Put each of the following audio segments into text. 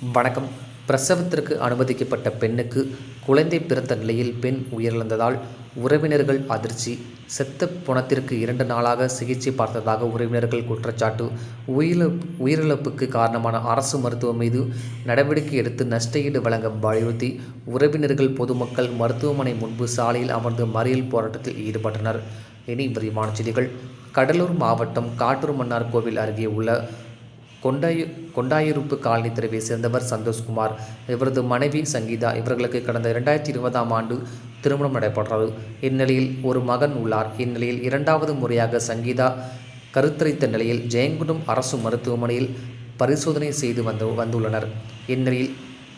வணக்கம். பிரசவத்திற்கு அனுமதிக்கப்பட்ட பெண்ணுக்கு குழந்தை பிறந்த நிலையில் பெண் உயிரிழந்ததால் உறவினர்கள் அதிர்ச்சி. செத்த புணத்திற்கு இரண்டு நாளாக சிகிச்சை பார்த்ததாக உறவினர்கள் குற்றச்சாட்டு. உயிர உயிரிழப்புக்கு காரணமான அரசு மருத்துவம் மீது நடவடிக்கை எடுத்து நஷ்டஈடு வழங்க வலியுறுத்தி உறவினர்கள் பொதுமக்கள் மருத்துவமனை முன்பு சாலையில் அமர்ந்து மறியல் போராட்டத்தில் ஈடுபட்டனர். இனி விரிவான செய்திகள். கடலூர் மாவட்டம் காட்டூர் மன்னார் கோவில் அருகே உள்ள கொண்டாயு கொண்டாயிருப்பு காலனி தெருவை சேர்ந்தவர் சந்தோஷ்குமார். இவரது மனைவி சங்கீதா இவர்களுக்கு கடந்த இரண்டாயிரத்தி இருபதாம் ஆண்டு திருமணம் நடைபெற்றது இந்நிலையில் ஒரு மகன் உள்ளார். இந்நிலையில் இரண்டாவது முறையாக சங்கீதா கருத்தரித்த நிலையில் ஜெயங்குடம் அரசு மருத்துவமனையில் பரிசோதனை செய்து வந்து வந்துள்ளனர். இந்நிலையில்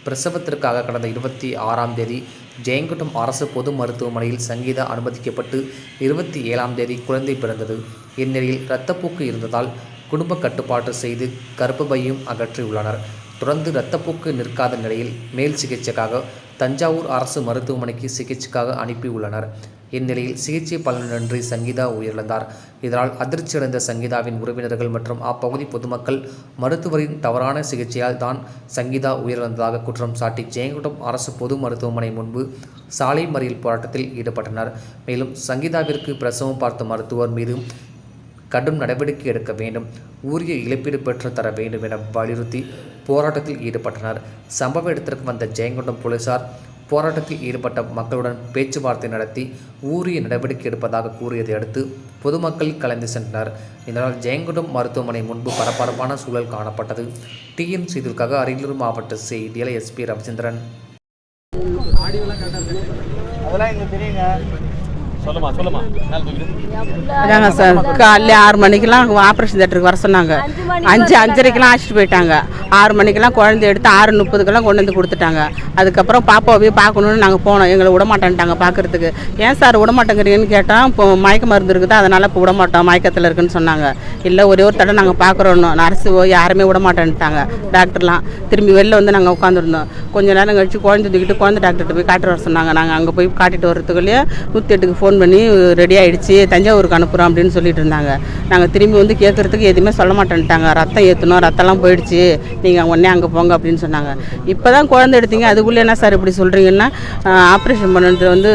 பிரசவத்திற்காக கடந்த இருபத்தி ஆறாம் தேதி ஜெயங்குட்டம் அரசு பொது மருத்துவமனையில் சங்கீதா அனுமதிக்கப்பட்டு இருபத்தி ஏழாம் தேதி குழந்தை பிறந்தது. இந்நிலையில் இரத்தப்போக்கு இருந்ததால் குடும்ப கட்டுப்பாடு செய்து கர்ப்பப்பையும் அகற்றியுள்ளனர். தொடர்ந்து இரத்தப்போக்கு நிற்காத நிலையில் மேல் சிகிச்சைக்காக தஞ்சாவூர் அரசு மருத்துவமனைக்கு சிகிச்சைக்காக அனுப்பியுள்ளனர். இந்நிலையில் சிகிச்சை பலனின்றி சங்கீதா உயிரிழந்தார். இதனால் அதிர்ச்சியடைந்த சங்கீதாவின் உறவினர்கள் மற்றும் அப்பகுதி பொதுமக்கள் மருத்துவரின் தவறான சிகிச்சையால் தான் சங்கீதா உயிரிழந்ததாக குற்றம் சாட்டி ஜெயங்குடம் அரசு பொது மருத்துவமனை முன்பு சாலை மறியல் போராட்டத்தில் ஈடுபட்டனர். மேலும் சங்கீதாவிற்கு பிரசவம் பார்த்த மருத்துவர் மீது கடும் நடவடிக்கை எடுக்க வேண்டும். உரிய இழப்பீடு பெற்று தர வேண்டும் என வலியுறுத்தி போராட்டத்தில் ஈடுபட்டனர். சம்பவ இடத்திற்கு வந்த ஜெயங்கொண்டம் போலீசார் போராட்டத்தில் ஈடுபட்ட மக்களுடன் பேச்சுவார்த்தை நடத்தி உரிய நடவடிக்கை எடுப்பதாக கூறியதை அடுத்து பொதுமக்கள் கலந்து சென்றனர். இதனால் ஜெயங்குண்டம் மருத்துவமனை முன்பு பரபரப்பான சூழல் காணப்பட்டது. டிஎம் செய்திகளுக்காக அரியலூர் மாவட்ட செய்தியாளர் எஸ்பி ரவிச்சந்திரன். அதெல்லாம் எங்களுக்கு தெரியுங்க. அதாங்க சார் காலையில் ஆறு மணிக்கெல்லாம் ஆப்ரேஷன் தேட்டருக்கு வர சொன்னாங்க. அஞ்சு அஞ்சரைக்கெல்லாம் அழைச்சிட்டு போயிட்டாங்க. ஆறு மணிக்கெல்லாம் குழந்தை எடுத்து ஆறு முப்பதுக்கெல்லாம் கொண்டு வந்து கொடுத்துட்டாங்க. அதுக்கப்புறம் பாப்பாவை போய் பார்க்கணுன்னு நாங்கள் போனோம். எங்களை விட பார்க்குறதுக்கு. பார்க்கறதுக்கு ஏன் சார் விடமாட்டேங்கிறீங்கன்னு கேட்டால் இப்போ மயக்க மருந்து இருக்குது? அதனால் இப்போ விட மாட்டோம் மயக்கத்தில் இருக்குன்னு சொன்னாங்க. இல்லை ஒரே ஒரு தடவை நாங்கள் பார்க்குறோன்னு. நர்ஸு யாருமே விடமாட்டேன்ட்டாங்க. டாக்டர்லாம் திரும்பி வெளில வந்து நாங்கள் உட்காந்துருந்தோம் கொஞ்சம் நேரம் கழிச்சு குழந்தை தூக்கிட்டு குழந்தை டாக்டர்கிட்ட போய் காட்டுட்டு வர சொன்னாங்க. நாங்கள் அங்கே போய் காட்டிட்டு வரத்துக்குள்ளேயே நூற்றி எட்டுக்கு ஃபோன் ஃபோன் பண்ணி ரெடி ஆகிடுச்சி தஞ்சாவூருக்கு அனுப்புகிறோம் அப்படின்னு சொல்லிட்டு இருந்தாங்க. நாங்கள் திரும்பி வந்து கேட்குறதுக்கு எதுவுமே சொல்ல மாட்டேன்ட்டாங்க. ரத்தம் ஏற்றணும் ரத்தம்லாம் போயிடுச்சு. நீங்கள் உடனே அங்கே போங்க அப்படின்னு சொன்னாங்க. இப்போ தான் குழந்தை எடுத்தீங்க அதுக்குள்ளே என்ன சார் இப்படி சொல்கிறீங்கன்னா ஆப்ரேஷன் பண்ணுறது வந்து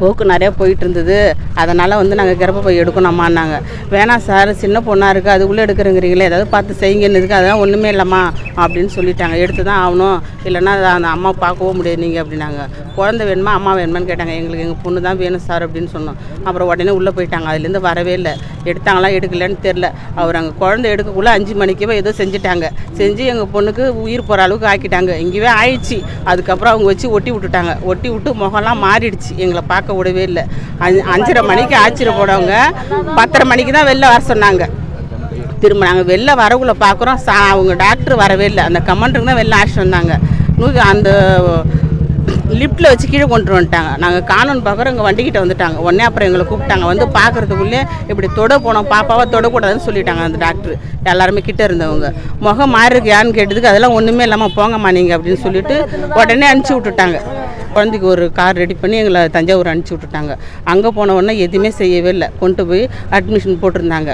போக்கு நிறையா போயிட்டு இருந்தது அதனால் வந்து நாங்கள் கர்ப்பப்பை எடுக்கணுமான்னாங்க. வேணாம் சார் சின்ன பொண்ணாக இருக்குது அதுக்குள்ளே எடுக்கிறேங்கிறீங்களே ஏதாவது பார்த்து செய்யுங்கன்னதுக்கு அதெல்லாம் ஒன்றுமே இல்லைம்மா அப்படின்னு சொல்லிட்டாங்க. எடுத்து தான் ஆகணும். இல்லைன்னா அந்த அம்மா பார்க்கவும் முடியாது நீங்கள் அப்படின்னாங்க. குழந்தை வேணுமா அம்மா வேணுமான்னு கேட்டாங்க. எங்களுக்கு எங்கள் பொண்ணு தான் வேணும் சார் அப்படின்னு சொன்னோம். அப்புறம் உடனே உள்ளே போயிட்டாங்க. அதுலேருந்து வரவே இல்லை. எடுத்தாங்களா எடுக்கலன்னு தெரில. அவர் அங்கே குழந்தை எடுக்கக்குள்ளே அஞ்சு மணிக்கே ஏதோ செஞ்சுட்டாங்க. செஞ்சு எங்கள் பொண்ணுக்கு உயிர் போகிற அளவுக்கு ஆக்கிட்டாங்க. இங்கேயே ஆயிடுச்சு. அதுக்கப்புறம் அவங்க வச்சு ஒட்டி விட்டுட்டாங்க. ஒட்டி விட்டு முகம்லாம் மாறிடுச்சு. எங்களை பார்க்க விடவே இல்லை. அஞ்சு அஞ்சரை மணிக்கு ஆச்சரிய போடவங்க. பத்தரை மணிக்கு தான் வெளில வர சொன்னாங்க. திரும்ப நாங்கள் வெளில வரக்குள்ள பார்க்குறோம் சா அவங்க டாக்டர் வரவே இல்லை. அந்த கமாண்டருக்கு தான் வெளில ஆச்சு வந்தாங்க. நூறு அந்த லிஃப்ட்டில் வச்சு கீழே கொண்டு வந்துட்டாங்க. நாங்கள் காணோன்னு பார்க்குறோம் எங்கள் வண்டிக்கிட்ட வந்துட்டாங்க. உடனே அப்புறம் எங்களை கூப்பிட்டாங்க. வந்து பார்க்குறதுக்குள்ளே இப்படி தொட போனோம். பாப்பாவை தொடக்கூடாதுன்னு சொல்லிட்டாங்க அந்த டாக்டர் எல்லாருமே கிட்டே இருந்தவங்க. முகம் மாறி இருக்கு யான்னு கேட்டதுக்கு அதெல்லாம் ஒன்றுமே இல்லாமல் போங்கம்மா நீங்கள் அப்படின்னு சொல்லிட்டு உடனே அனுப்பிச்சி விட்டுட்டாங்க. குழந்தைக்கு ஒரு கார் ரெடி பண்ணி எங்களை தஞ்சாவூர் அனுப்பிச்சி விட்டுட்டாங்க. அங்கே போன உடனே எதுவுமே செய்யவே இல்லை. கொண்டு போய் அட்மிஷன் போட்டிருந்தாங்க.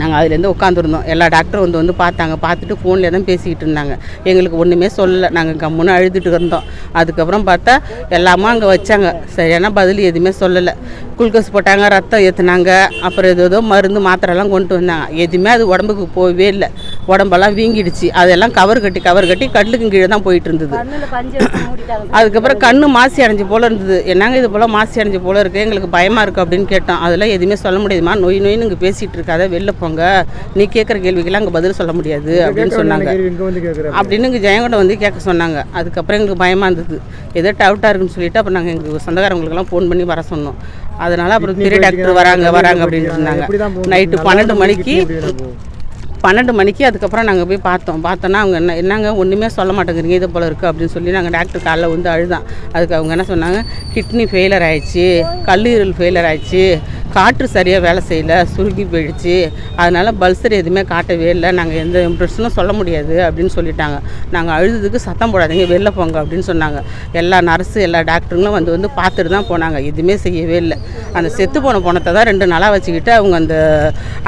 நாங்கள் அதுலேருந்து உட்காந்துருந்தோம் எல்லா டாக்டரும் வந்து வந்து பார்த்தாங்க. பார்த்துட்டு ஃபோனில் தான் பேசிக்கிட்டு இருந்தாங்க. எங்களுக்கு ஒன்றுமே சொல்லலை. நாங்கள் கம்முன்னு அழுதுட்டு இருந்தோம். அதுக்கப்புறம் பார்த்தா எல்லாமே அங்கே வச்சாங்க. சரியான பதில் எதுவுமே சொல்லலை. குளுக்கோஸ் போட்டாங்க ரத்தம் ஏற்றுனாங்க அப்புறம் ஏதோ ஏதோ மருந்து மாத்திரைலாம் கொண்டு வந்தாங்க. எதுவுமே அது உடம்புக்கு போகவே இல்லை. உடம்பெல்லாம் வீங்கிடுச்சு. அதெல்லாம் கவர் கட்டி கவர் கட்டி கண்ணுக்கு கீழே தான் போயிட்டு இருந்தது அதுக்கப்புறம் கண்ணு மாசி அடைஞ்சு போல இருந்தது. என்னங்க இது போல் மாசி அடைஞ்சு போல இருக்கு? எங்களுக்கு பயமாக இருக்குது அப்படின்னு கேட்டோம். அதெல்லாம் எதுவுமே சொல்ல முடியாதுமா நோய் நோயின்னு இங்கே பேசிகிட்டு இருக்காத வெளில போங்க. நீ கேட்குற கேள்விக்கெல்லாம் அங்கே பதில் சொல்ல முடியாது அப்படின்னு சொன்னாங்க. அப்படின்னு இங்கே ஜெயங்கொண்டம் வந்து கேட்க சொன்னாங்க. அதுக்கப்புறம் எங்களுக்கு பயமாக இருந்தது. ஏதோ டவுட்டாக இருக்குன்னு சொல்லிட்டு அப்புறம் நாங்கள் எங்களுக்கு சொந்தக்காரங்களுக்கெல்லாம் ஃபோன் பண்ணி வர சொன்னோம். அதனால அப்புறம் பெரிய டாக்டர் வராங்க வராங்க அப்படின்னு சொன்னாங்க. நைட்டு பன்னெண்டு மணிக்கு பன்னெண்டு மணிக்கு அதுக்கப்புறம் நாங்கள் போய் பார்த்தோம். பார்த்தோன்னா அவங்க என்ன என்னங்க ஒன்றுமே சொல்ல மாட்டேங்கிறீங்க இது போல் இருக்குது அப்படின்னு சொல்லி நாங்கள் டாக்டர் காலைல வந்து அழுதான். அதுக்கு அவங்க என்ன சொன்னாங்க கிட்னி ஃபெயிலர் ஆயிடுச்சு கல்லீரல் ஃபெயிலர் ஆயிடுச்சு காற்று சரியாக வேலை செய்யல சுருங்கி போயிடுச்சு. அதனால் பல்சர் எதுவுமே காட்டவே இல்லை. நாங்கள் எந்த இம்ப்ரெஷனும் சொல்ல முடியாது அப்படின்னு சொல்லிட்டாங்க. நாங்கள் அழுதுக்கு சத்தம் போடாதீங்க வெளில போங்க அப்படின்னு சொன்னாங்க. எல்லா நர்ஸு எல்லா டாக்டருங்களும் வந்து வந்து பார்த்துட்டு தான் போனாங்க. எதுவுமே செய்யவே இல்லை. அந்த செத்து போன பணத்தை தான் ரெண்டு நாளாக வச்சுக்கிட்டு அவங்க அந்த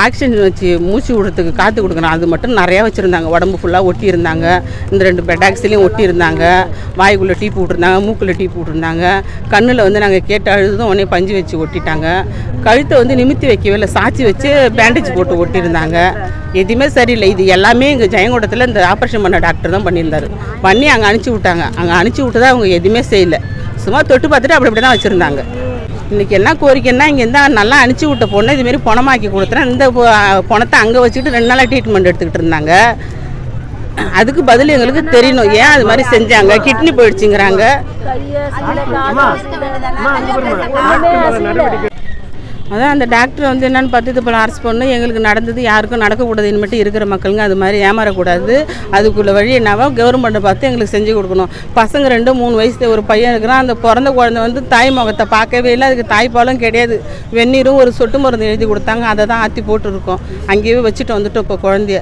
ஆக்சிஜன் வச்சு மூச்சு விடுறதுக்கு காற்று கொடுக்கணும். அது மட்டும் நிறையா வச்சுருந்தாங்க. உடம்பு ஃபுல்லாக ஒட்டி இருந்தாங்க இந்த ரெண்டு பெட்டாக்ஸ்லேயும் ஒட்டி இருந்தாங்க வாய்க்குள்ளே டீ போட்டிருந்தாங்க மூக்கில் டீ போட்டிருந்தாங்க. கண்ணில் வந்து நாங்கள் கேட்டு அழுதும் உடனே பஞ்சு வச்சு ஒட்டிட்டாங்க. கழுத்தை வந்து நிமித்தி வைக்கவே இல்லை சாச்சி வச்சு பேண்டேஜ் போட்டு ஒட்டியிருந்தாங்க எதுவுமே சரியில்லை இது எல்லாமே எங்கள் ஜெயங்கொண்டத்தில் இந்த ஆப்ரேஷன் பண்ண டாக்டர் தான் பண்ணியிருந்தாரு பண்ணி அங்கே அனுப்பிச்சி விட்டாங்க அங்கே அனுப்பிச்சி விட்டு அவங்க எதுவுமே செய்யலை சும்மா தொட்டு பார்த்துட்டு அப்படி அப்படி தான் வச்சுருந்தாங்க இன்றைக்கி என்ன கோரிக்கைன்னா இங்கே இருந்தால் நல்லா அனுப்பிச்சி விட்ட பொண்ணை இதுமாரி பணமாக்கி கொடுத்துறேன் இந்த பணத்தை அங்கே வச்சுக்கிட்டு ரெண்டு நாளாக ட்ரீட்மெண்ட் எடுத்துக்கிட்டு இருந்தாங்க அதுக்கு பதில் எங்களுக்கு தெரியணும் ஏன் அது மாதிரி செஞ்சாங்க கிட்னி போயிடுச்சுங்கிறாங்க அதான் அந்த டாக்டர் வந்து என்னென்னு பார்த்து இது போல் அரசு பண்ணு எங்களுக்கு நடந்தது யாருக்கும் நடக்கக்கூடாதுன்னு மட்டும் இருக்கிற மக்களுங்க அது மாதிரி ஏமாறக்கூடாது. அதுக்குள்ள வழி என்னவோ கவர்மெண்ட்டை பார்த்து எங்களுக்கு செஞ்சு கொடுக்கணும். பசங்க ரெண்டு மூணு வயசு ஒரு பையன் இருக்கிறான். அந்த பிறந்த குழந்தை வந்து தாய் முகத்தை பார்க்கவே இல்லை. அதுக்கு தாய்ப்பாலும் கிடையாது. வெந்நீரும் ஒரு சொட்டு மருந்து எழுதி கொடுத்தாங்க. அதை தான் ஆற்றி போட்டுருக்கோம். அங்கேயே வச்சுட்டு வந்துட்டோம் இப்போ குழந்தைய.